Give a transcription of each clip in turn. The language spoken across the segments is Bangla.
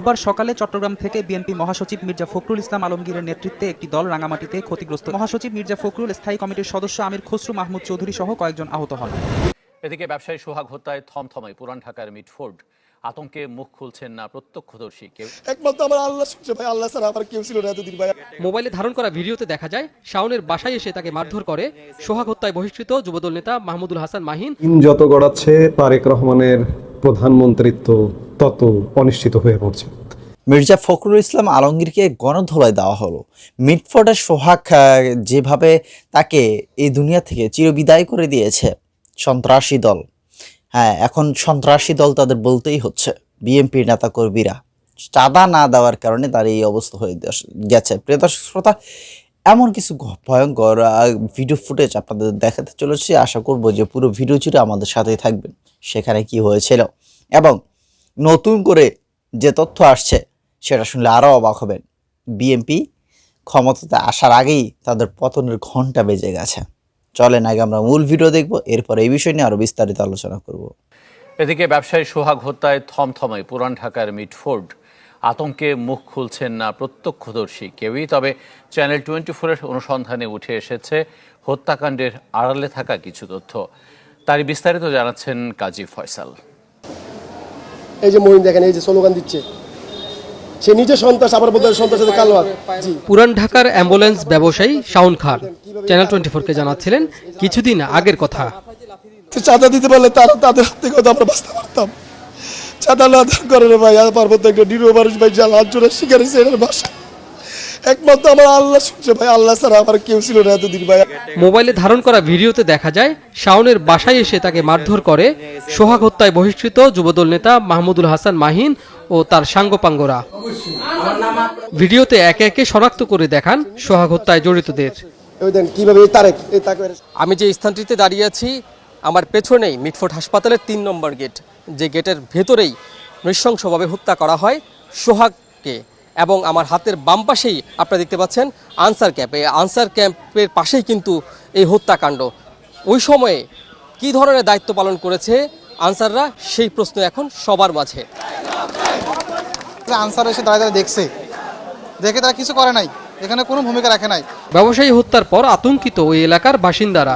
রোববার সকালে চট্টগ্রাম থেকে বিএনপি মহাসচিব মির্জা ফখরুল ইসলাম আলমগীরের নেতৃত্বে একটি দল রাঙামাটিতে ক্ষতিগ্রস্ত। মহাসচিব মির্জা ফখরুল স্থায়ী কমিটির সদস্য আমির খসরু মাহমুদ চৌধুরী সহ কয়েকজন আহত হন। এদিকে ব্যবসায়ী সোহাগ হত্যায় থমথমায় পুরান ঢাকার মিটফোর্ড আতঙ্কে মুখ খুলছেন না প্রত্যক্ষদর্শী কেউ। একমাত্র আমার আল্লাহ শুনছে ভাই আল্লাহ ছাড়া আমার কেউ ছিল না এতদিন ভাই। মোবাইলে ধারণ করা ভিডিওতে দেখা যায় শাওনের বাসায় এসে তাকে মারধর করে সোহাগ হত্যায় বহিষ্কৃত যুবদল নেতা মাহমুদুল হাসান মাহিন। যত গড়াচ্ছে তারেক রহমানের প্রধানমন্ত্রিত্ব তত অনিশ্চিত হয়ে পড়ছে। মির্জা ফখরুল ইসলাম আলমগীরকে গণধোলাই দেওয়া হলো। মিটফোর্ডের সোহাগ যেভাবে তাকে এই দুনিয়া থেকে চিরবিদায় করে দিয়েছে সন্ত্রাসী দল। হ্যাঁ এখন সন্ত্রাসী দল তাদের বলতেই হচ্ছে, বিএনপির নেতাকর্মীরা। চাঁদা না দেওয়ার কারণে তার এই অবস্থা হয়ে গেছে প্রিয় শ্রোতা, এমন কিছু ভয়ঙ্কর ভিডিও ফুটেজ আপনাদের দেখাতে চলেছি। আশা করব যে পুরো ভিডিও জুড়ে আমাদের সাথেই থাকবেন। সেখানে কি হয়েছিল? এবং নতুন করে যে তথ্য আসছে, সেটা শুনলে আরও অবাক হবেন। বিএনপি ক্ষমতাতে আসার আগেই তাদের পতনের ঘণ্টা বেজে গেছে। চলেন আগে আমরা মূল ভিডিও দেখব এরপর এই বিষয় নিয়ে আরও বিস্তারিত আলোচনা করব। এদিকে ব্যবসায়ী সোহাগ হত্যায় থমথমায় পুরান ঢাকার মিটফোর্ড আতঙ্কে মুখ খুলছেন না প্রত্যক্ষদর্শী কেউই তবে চ্যানেল টোয়েন্টি ফোরের অনুসন্ধানে উঠে এসেছে হত্যাকাণ্ডের আড়ালে থাকা কিছু তথ্য। তারই বিস্তারিত জানাচ্ছেন কাজী ফয়সাল। এই যে মহিন দেখেন এই যে স্লোগান দিচ্ছে সে নিজে সন্ত্রাস আবার বলতে সন্ত্রাসের সাথে কালো জি। পুরান ঢাকার অ্যাম্বুলেন্স ব্যবসায়ী শাওন খান চ্যানেল টোয়েন্টি ফোরকে জানাচ্ছিলেন কিছুদিন আগের কথা। চাঁদা দিতে পারলে তারা তাদের হাত থেকে আমরা বাঁচতে পারতাম। চাঁদা না দেওয়ার কারণে ভাই আর পার্বত্য একটা নিরীহ মানুষ ভাই যা লাঞ্চ শিকার হয়েছে এটার বাসা। একমাত্র আমার আল্লাহ শুনছে ভাই আল্লাহ ছাড়া আমার কেউ ছিল না এতদিন ভাই। মোবাইলে ধারণ করা ভিডিওতে দেখা যায় শাওনের বাসায় এসে তাকে মারধর করে সোহাগ হত্যায় বহিষ্কৃত যুবদল নেতা মাহমুদুল হাসান মাহিন ও তার সাঙ্গপাঙ্গরা। ভিডিওতে একে একে শনাক্ত করে দেখান সোহাগ হত্যায় জড়িতদের। আমি যে স্থানটিতে দাঁড়িয়ে আছি আমার পেছনেই মিটফোর্ড হাসপাতালের তিন নম্বর গেট যে গেটের ভেতরেই নৃশংসভাবে হত্যা করা হয় সোহাগকে এবং আমার হাতের বাম পাশেই আপনারা দেখতে পাচ্ছেন আনসার ক্যাম্প। এই আনসার ক্যাম্পের পাশেই কিন্তু এই হত্যাকাণ্ড। ওই সময়ে কী ধরনের দায়িত্ব পালন করেছে আনসাররা সেই প্রশ্ন এখন সবার মাঝে। আনসার এসে দাঁড়িয়ে দাঁড়িয়ে দেখছে। দেখে তারা কিছু করে নাই। এখানে কোনো ভূমিকা রাখে নাই। ব্যবসায়ী হত্যার পর আতঙ্কিত ওই এলাকার বাসিন্দারা।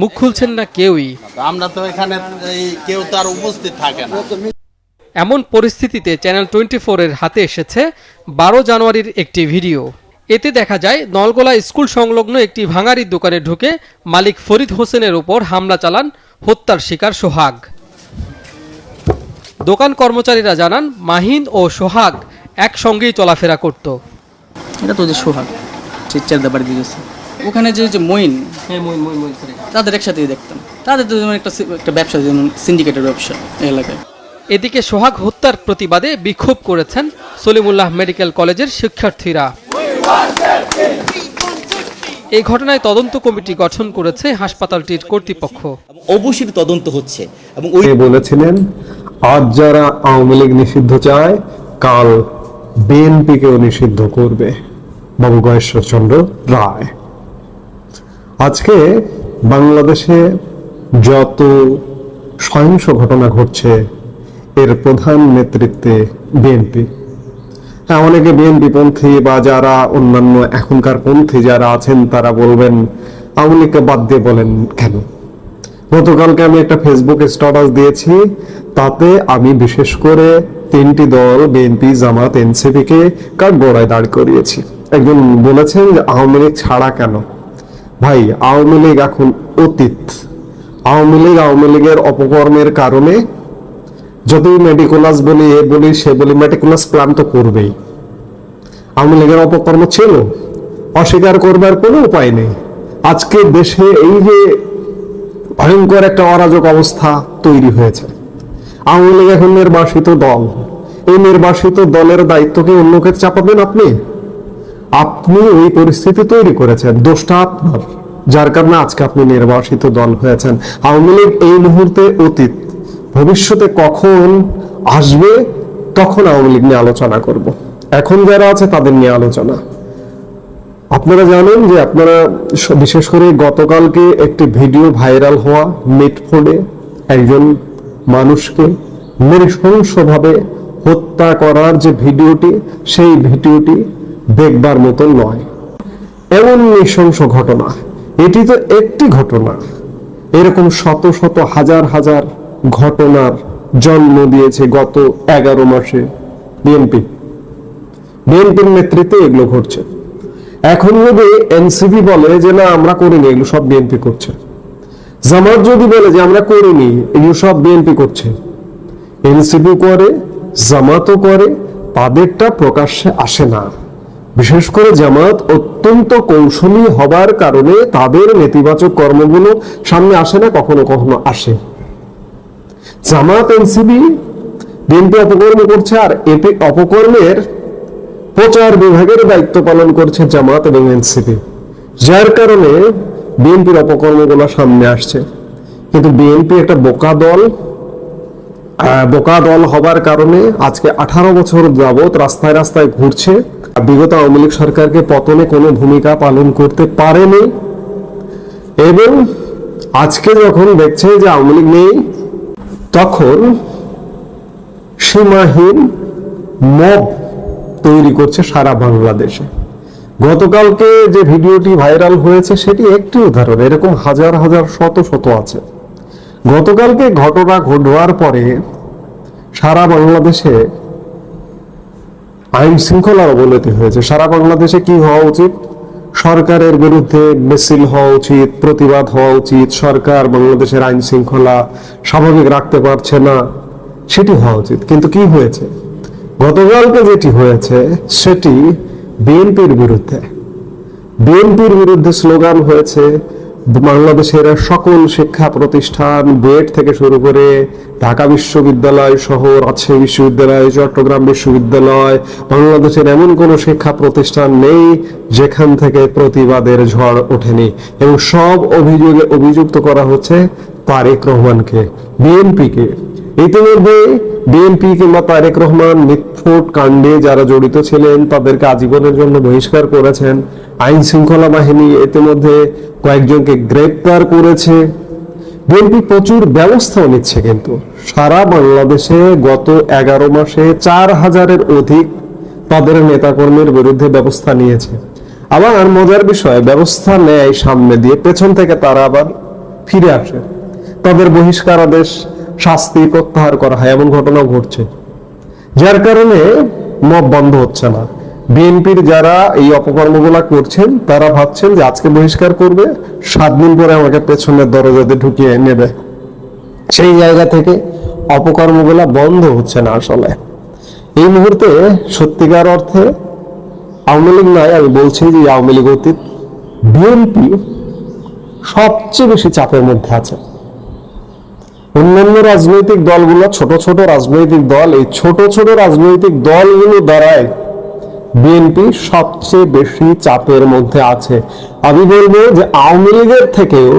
মুখ খুলছেন না কেউই। আমরা তো এখানে এই কেউ তার উপস্থিত থাকে না। এমন পরিস্থিতিতে চ্যানেল টোয়েন্টি এর হাতে এসেছে বারো জানুয়ারির একটি ভিডিও। এতে দেখা যায় নলগোলা স্কুল সংলগ্ন একটি ভাঙারির দোকানে ঢুকে মালিক ফরিদ হোসেনের উপর হামলা চালান হত্যার শিকার সোহাগ। দোকান কর্মচারীরা জানান মাহিন ও সোহাগ একসঙ্গেই চলাফেরা করত। এটা তো যে সোহাগ চিচ্চার বাড়ি দিয়ে গেছে। ওখানে যে যে মইন তাদের একসাথেই দেখতাম। তাদের তো যেমন একটা একটা ব্যবসা যেমন সিন্ডিকেটের ব্যবসা এলাকায়। এদিকে সোহাগ হত্যার প্রতিবাদে বিক্ষোভ করেছেন সলিমুল্লাহ মেডিকেল কলেজের শিক্ষার্থীরা। এই ঘটনায় তদন্ত কমিটি গঠন করেছে হাসপাতালটির কর্তৃপক্ষ। অবশ্যই তদন্ত হচ্ছে এবং তিনি বলেছিলেন আজ যারা আওয়ামী লীগ নিষিদ্ধ চায় কাল বিএনপিকেও নিষিদ্ধ করবে। বাবু গয়েশ্বরচন্দ্র রায়। আজকে বাংলাদেশে যত সহিংস ঘটনা ঘটছে এর প্রধান নেতৃত্বে বিএনপি। হ্যাঁ অনেকে বিএনপি পন্থী বা যারা অন্যান্য এখনকার পন্থী যারা আছেন, তারা বলবেন, আওয়ামী লীগকে বাদ দিয়ে বলেন কেন? গতকালকে আমি একটা ফেসবুক স্ট্যাটাস দিয়েছি, তাতে আমি বিশেষ করে তিনটি দল, বিএনপি, জামাত, এনসিপি কে কাঠগড়ায় দাঁড় করিয়েছি। একজন বলেছেন যে, আওয়ামী লীগ ছাড়া কেন? ভাই, আওয়ামী লীগ এখন অতীত। আওয়ামী লীগ আওয়ামী লীগের অপকর্মের কারণে যতই মেডিকুলাস বলি, এ বলি, সে বলি মেডিকুলাস প্ল্যান তো করবেই। আওয়ামী লীগের অপকর্ম ছিল, অস্বীকার করবার কোনো উপায় নেই। আজকে দেশে এই যে ভয়ঙ্কর একটা অরাজক অবস্থা তৈরি হয়েছে। আওয়ামী লীগ এখন নির্বাসিত দল। এই নির্বাসিত দলের দায়িত্ব কি অন্যকে চাপাবেন আপনি? আপনি ওই পরিস্থিতি তৈরি করেছেন, দোষটা আপনার। যার কারণে আজকে আপনি নির্বাসিত দল হয়েছেন। আওয়ামী লীগ এই মুহূর্তে অতীত। ভবিষ্যতে কখন আসবে, তখন আওয়ামী লীগ নিয়ে আলোচনা করব। এখন যারা আছে তাদের নিয়ে আলোচনা। আপনারা জানেন যে আপনারা বিশেষ করে গতকালকে একটি ভিডিও ভাইরাল হওয়া মিটফোর্ডে একজন মানুষকে নৃশংসভাবে হত্যা করার যে ভিডিওটি, সেই ভিডিওটি দেখবার মতো নয়। এমন নৃশংস ঘটনা। এটি তো একটি ঘটনা। এরকম শত শত, হাজার হাজার ঘটনার জন্ম দিয়েছে গত এগারো মাসে বিএনপি। বিএনপির নেতৃত্বে এগুলো ঘটছে। এখন যদি এনসিপি বলে যে, না, আমরা করিনি, এগুলো সব বিএনপি করছে। জামাত যদি বলে যে, আমরা করিনি, এগুলো সব বিএনপি করছে। এনসিপি করে, জামাতও করে, তাদেরটা প্রকাশ্যে আসে না। বিশেষ করে জামাত অত্যন্ত কৌশলী হবার কারণে তাদের নেতিবাচক কর্মগুলো সামনে আসে না, কখনো কখনো আসে। জামাত এনসিপি বিএনপি অপকর্ম করছে আর এপি অপকর্মের প্রচার বিভাগের দায়িত্ব পালন করছে জামাত এবং এনসিপি। যার কারণে বিএনপির অপকর্মগুলো সামনে আসছে। কিন্তু বিএনপি একটা বোকা দল বোকা দল হবার কারণে আজকে আঠারো বছর যাবৎ রাস্তায় রাস্তায় ঘুরছে। বিগত আওয়ামী লীগ সরকারকে পতনে কোনো ভূমিকা পালন করতে পারেনি। এবং আজকে যখন দেখছে যে আওয়ামী লীগ নেই তখন সীমাহীন মব তৈরি করছে সারা বাংলাদেশে। গতকালকে যে ভিডিওটি ভাইরাল হয়েছে, সেটি একটি উদাহরণ। এরকম হাজার হাজার, শত শত আছে। গতকালকে ঘটনা ঘটবার পরে সারা বাংলাদেশে আইন শৃঙ্খলার অবনতি হয়েছে। সারা বাংলাদেশে কি হওয়া উচিত? সরকারের বিরুদ্ধে মিছিল হওয়া উচিত, প্রতিবাদ হওয়া উচিত, সরকার বাংলাদেশের আইন শৃঙ্খলা স্বাভাবিক রাখতে পারছে না, সেটি হওয়া উচিত। কিন্তু কি হয়েছে? গতকালকে যেটি হয়েছে, সেটি বিএনপির বিরুদ্ধে। বিএনপির বিরুদ্ধে স্লোগান হয়েছে বাংলাদেশের সকল শিক্ষা প্রতিষ্ঠান বুয়েট থেকে শুরু করে ঢাকা বিশ্ববিদ্যালয় সহ রাজশাহী বিশ্ববিদ্যালয়, চট্টগ্রাম বিশ্ববিদ্যালয়। বাংলাদেশের এমন কোনো শিক্ষা প্রতিষ্ঠান নেই যেখান থেকে প্রতিবাদের ঝড় ওঠেনি। এবং সব অভিযোগে অভিযুক্ত করা হচ্ছে তারেক রহমানকে, বিএনপিকে। ইতিমধ্যে বিএনপি কিংবা তারেক রহমান মিটফোর্ট কাণ্ডে যারা জড়িত ছিলেন, তাদেরকে আজীবনের জন্য বহিষ্কার করেছেন। আইন শৃঙ্খলা বাহিনী ইতিমধ্যে কয়েকজনকে গ্রেপ্তার করেছে। বিএনপি প্রচুর ব্যবস্থাও নিচ্ছে কিন্তু। সারা বাংলাদেশে গত এগারো মাসে চার হাজারের অধিক তাদের নেতাকর্মীর বিরুদ্ধে ব্যবস্থা নিয়েছে। আবার মজার বিষয়, ব্যবস্থা নেয় সামনে দিয়ে, পেছন থেকে তারা আবার ফিরে আসে। তাদের বহিষ্কার আদেশ শাস্তি প্রত্যাহার করা হয়, এমন ঘটনাও ঘটছে। যার কারণে মব বন্ধ হচ্ছে না। বিএনপির যারা এই অপকর্মগুলা করছেন, তারা ভাবছেন যে আজকে বহিষ্কার করবে, সাত দিন পরে আমাকে পেছনের দরজাতে ঢুকিয়ে নেবে। সেই জায়গা থেকে অপকর্মগুলা বন্ধ হচ্ছে না আসলে। এই মুহূর্তে সত্যিকার অর্থে আওয়ামী লীগ নয়, আমি বলছি যে আওয়ামী লীগ অতীত। বিএনপি সবচেয়ে বেশি চাপের মধ্যে আছে। অন্যান্য রাজনৈতিক দলগুলো, ছোট ছোট রাজনৈতিক দল, এই ছোট ছোট রাজনৈতিক দলগুলো দ্বারাই বিএনপি সবচেয়ে বেশি চাপের মধ্যে আছে। আমি বলব যে আওয়ামী লীগের থেকেও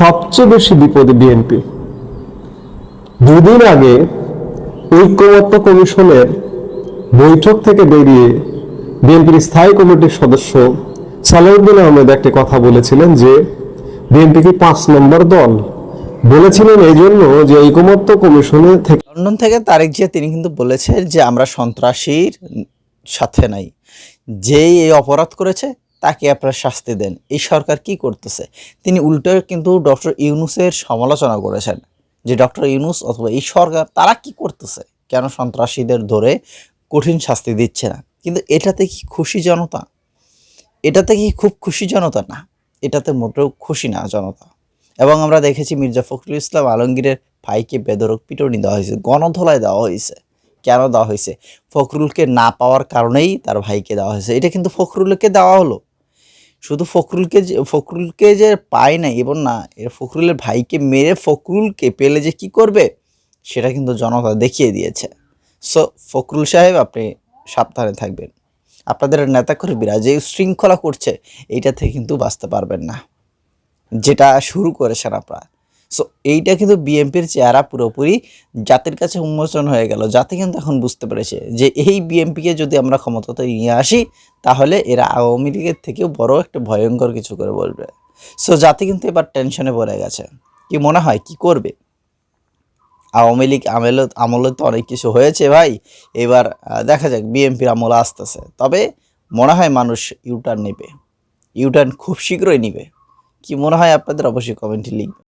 সবচেয়ে বেশি বিপদে বিএনপি দুদিন আগে ঐক্যমত্য কমিশনের বৈঠক থেকে বেরিয়ে বিএনপির স্থায়ী কমিটির সদস্য সালাউদ্দিন আহমেদ একটি কথা বলেছিলেন যে বিএনপি কি পাঁচ নম্বর দল? বলেছিলেন এই জন্য যে ঐকমত্য কমিশনে থেকে লন্ডন থেকে তারেক জিয়া তিনি কিন্তু বলেছেন যে আমরা সন্ত্রাসীর সাথে নাই। যেই এই অপরাধ করেছে, তাকে আপনারা শাস্তি দেন। এই সরকার কি করতেছে? তিনি উল্টো কিন্তু ডক্টর ইউনুসের সমালোচনা করেছেন যে ডক্টর ইউনুস অথবা এই সরকার, তারা কি করতেছে? কেন সন্ত্রাসীদের ধরে কঠিন শাস্তি দিচ্ছে না? কিন্তু এটাতে কি খুশি জনতা? এটাতে কি খুব খুশি জনতা? না, এটাতে মোটেও খুশি না জনতা। এবং আমরা দেখেছি মির্জা ফখরুল ইসলাম আলমগীরের ভাইকে বেদরক পিটনি দেওয়া হয়েছে গণধলায় দেওয়া হয়েছে। কেন দেওয়া হয়েছে? ফখরুলকে না পাওয়ার কারণেই তার ভাইকে দেওয়া হয়েছে। এটা কিন্তু ফখরুলকে দেওয়া হলো। শুধু ফখরুলকে যে ফখরুলকে যে পায় না এবং না এর ফখরুলের ভাইকে মেরে ফখরুলকে পেলে যে কি করবে, সেটা কিন্তু জনতা দেখিয়ে দিয়েছে। সো ফখরুল সাহেব, আপনি সাবধানে থাকবেন। আপনাদের নেতাকর্মীরা যে শৃঙ্খলা করছে এইটা থেকে কিন্তু বাঁচতে পারবেন না। যেটা শুরু করেছেন আপনারা সো এইটা কিন্তু বিএনপির চেহারা পুরোপুরি জাতির কাছে উন্মোচন হয়ে গেল। জাতি কিন্তু এখন বুঝতে পেরেছে যে এই বিএনপিকে যদি আমরা ক্ষমতাতে নিয়ে আসি, তাহলে এরা আওয়ামী লীগের থেকেও বড় একটা ভয়ঙ্কর কিছু করে বলবে। সো জাতি কিন্তু এবার টেনশনে পড়ে গেছে। কি মনে হয়, কি করবে? আওয়ামী লীগ আমলে আমলে তো অনেক কিছু হয়েছে ভাই। এবার দেখা যাক বিএনপির আমল আসতেছে। তবে মনে হয় মানুষ ইউটার্ন নেবে। ইউটার্ন খুব শীঘ্রই নেবে। কি মনে হয় আপনাদের? অবশ্যই কমেন্টে লিখবে